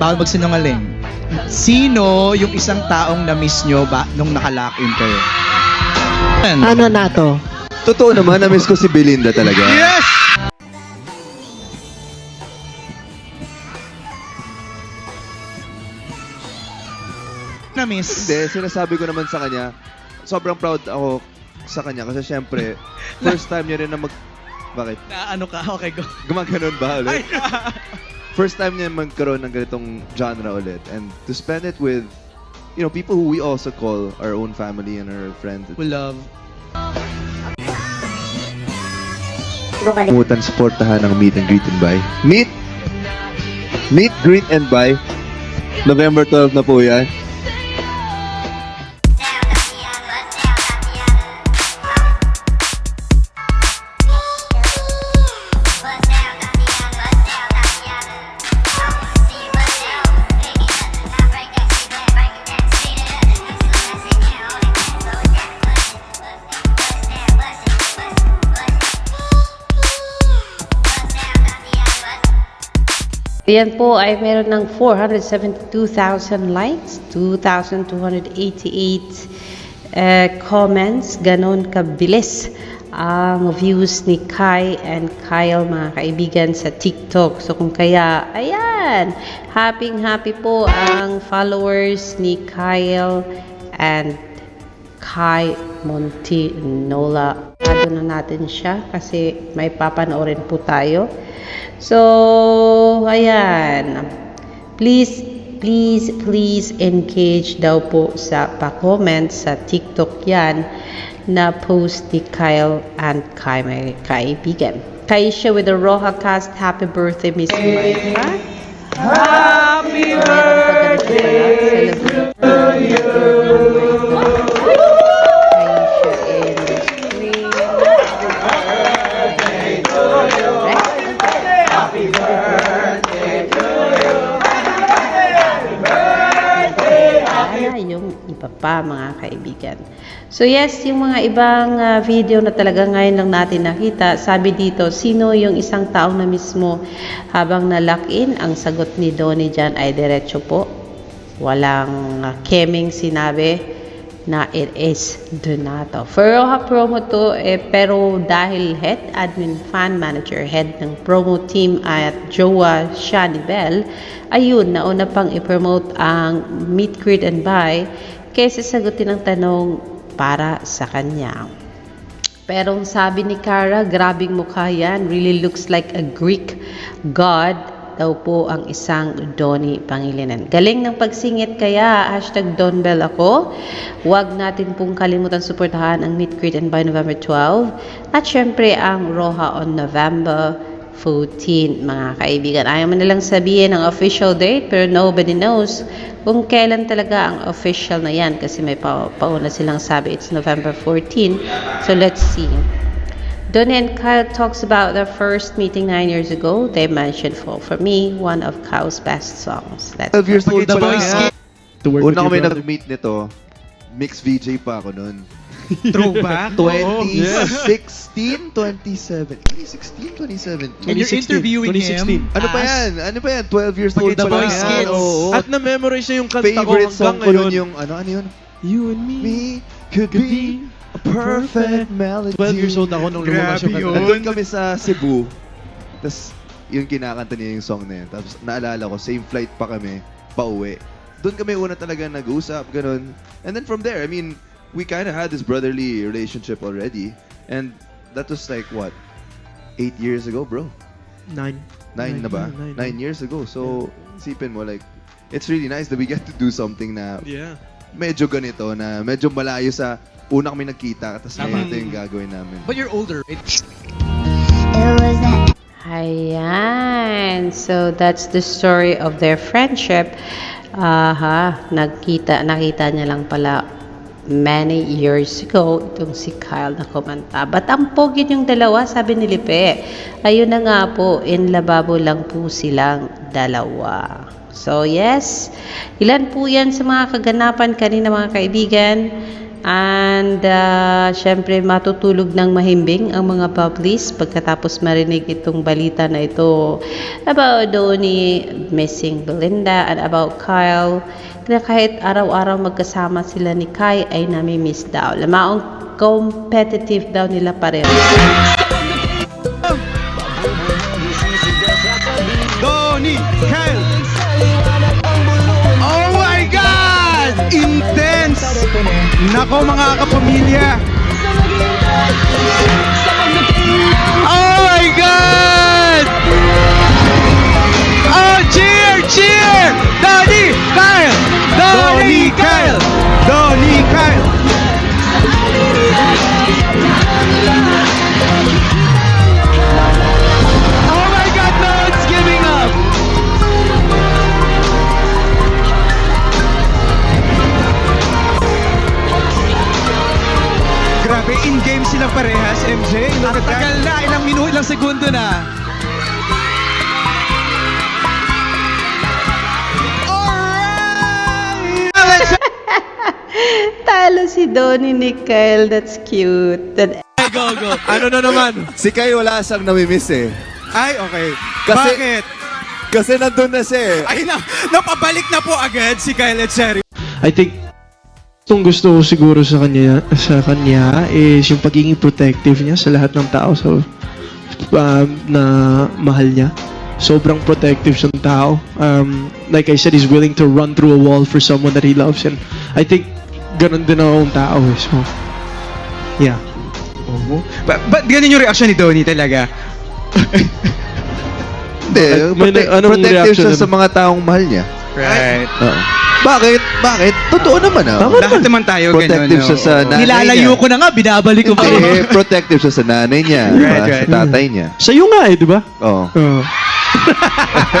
bawal magsinungaling. Sino yung isang taong na-miss nyo ba nung nakalock in kayo? Yan. Ano na to? Totoo naman, na-miss ko si Belinda talaga. Yes! Na-miss. Hindi, sinasabi ko naman sa kanya, sobrang proud ako sa kanya kasi syempre, first time niya rin na mag... Bakit? Na ano ka? Okay, go. Gumaganon ba ulit? First time niya magkaroon ng ganitong genre ulit. And to spend it with, you know, people who we also call our own family and our friends. We love. Kalimutan supportahan ng Meet and Greet and Buy. Meet! Meet, Greet and Buy. November 12 na po yan. Yan po ay meron ng 472,000 likes, 2,288 uh, comments, ganon kabilis ang views ni Kai and Kyle mga kaibigan sa TikTok. So kung kaya, ayan, happy happy po ang followers ni Kyle and Kai Montinola. Ano na natin siya kasi may papanoorin po tayo. So, ayan. Please, please, please engage daw po sa pa-comment sa TikTok yan na post ni Kyle and Kai, my kaibigan. Kaisha with the Roja cast, happy birthday, Miss Mike. Happy birthday to you! Pa mga kaibigan. So yes, yung mga ibang ah, video na talaga ngayon lang natin nakita, sabi dito, sino yung isang taong na mismo habang na-lock in? Ang sagot ni Donnie dyan ay diretso po. Walang ah, keming sinabi na it is Donato. Feroha promo to, eh, pero dahil head admin fan manager, head ng promo team at Joa Shani Bell, ayun, nauna pang i-promote ang meet, greet, and buy kaysa sagutin ang tanong para sa kanya. Pero ang sabi ni Cara, grabing mukha yan. Really looks like a Greek god daw po ang isang Donnie Pangilinan. Galing ng pagsingit kaya, hashtag Don Bell ako. Huwag natin pong kalimutan suportahan ang Meet, Greet, and Buy November 12. At syempre ang Roja on November 14, mga kaibigan. Ayaw mo nilang sabihin ang official date, pero nobody knows kung kailan talaga ang official na yan kasi may pa pauna silang sabi it's November 14. So let's see. Donnie and Kyle talks about their first meeting nine years ago. They mentioned Fall For Me, one of Kyle's best songs. Let's 12 years old. To work Una kami nag-meet nito, mix VJ pa ako nun. Throwback? Oo. 2016, 27. 2016, 2017. And you're interviewing him. Ano pa yan? Ano pa yan? 12 years old The pa lang Boy yan. Oo. At na-memorize niya yung kanta ko favorite hanggang song ko nun ngayon. yung, ano, ano yun? You and me. Me could be a perfect melody. 12 years old ako nung lumabas yung Grabe kanta. yun. Nandun kami sa Cebu. Tapos, yung kinakanta niya yung song na yun. Tapos, naalala ko, same flight pa kami, pauwi. Doon kami una talaga nag-usap, ganun. And then from there, I mean, we kind of had this brotherly relationship already. And that was like, what? Eight years ago, bro. Nine. Nine, na ba? Nine, Nine, years ago. So, isipin mo, like, it's really nice that we get to do something na Yeah. medyo ganito, na medyo malayo sa una kami nagkita, tapos ngayon ito yung gagawin namin. But you're older, right? Ayan. So, that's the story of their friendship. Aha, nagkita, nakita niya lang pala many years ago itong si Kyle na kumanta. Ba't ang pogi yung dalawa? Sabi ni Lipe. Ayun na nga po, in lababo lang po silang dalawa. So, yes. Ilan po yan sa mga kaganapan kanina mga kaibigan. And uh, syempre matutulog ng mahimbing ang mga publis pagkatapos marinig itong balita na ito about Donnie missing Belinda and about Kyle na kahit araw-araw magkasama sila ni Kai ay nami-miss daw. Lamaong competitive daw nila pareho. Donnie, Kyle. Nako mga kapamilya! MJ. Look at tagal na, ilang minuto, ilang segundo na. Alright! Talo si Donnie ni Kyle. That's cute. That go, go. Ano na naman? Si Kai wala siyang namimiss eh. Ay, okay. Kasi- Bakit? Kasi nandun na siya eh. Ay, na, napabalik na po agad si Kyle Echery. I think itong gusto ko siguro sa kanya sa kanya is yung pagiging protective niya sa lahat ng tao so um, na mahal niya. Sobrang protective siyang tao. Um, like I said, he's willing to run through a wall for someone that he loves and I think ganun din akong tao eh. So, yeah. Oh. Ba ba't ganun yung reaction ni Donnie talaga? Hindi, May- prote- anong protective reaction siya nun? sa mga taong mahal niya. Right. Oo. Bakit? Bakit? Totoo naman ah. Tama Lahat naman tayo Protective ganun. siya sa oo. nanay Nilalayo niya. ko na nga, binabalik ko pa. Eh, protective siya sa nanay niya, Right, sa right. tatay niya. Sa'yo nga eh, di ba? Oo. Oo.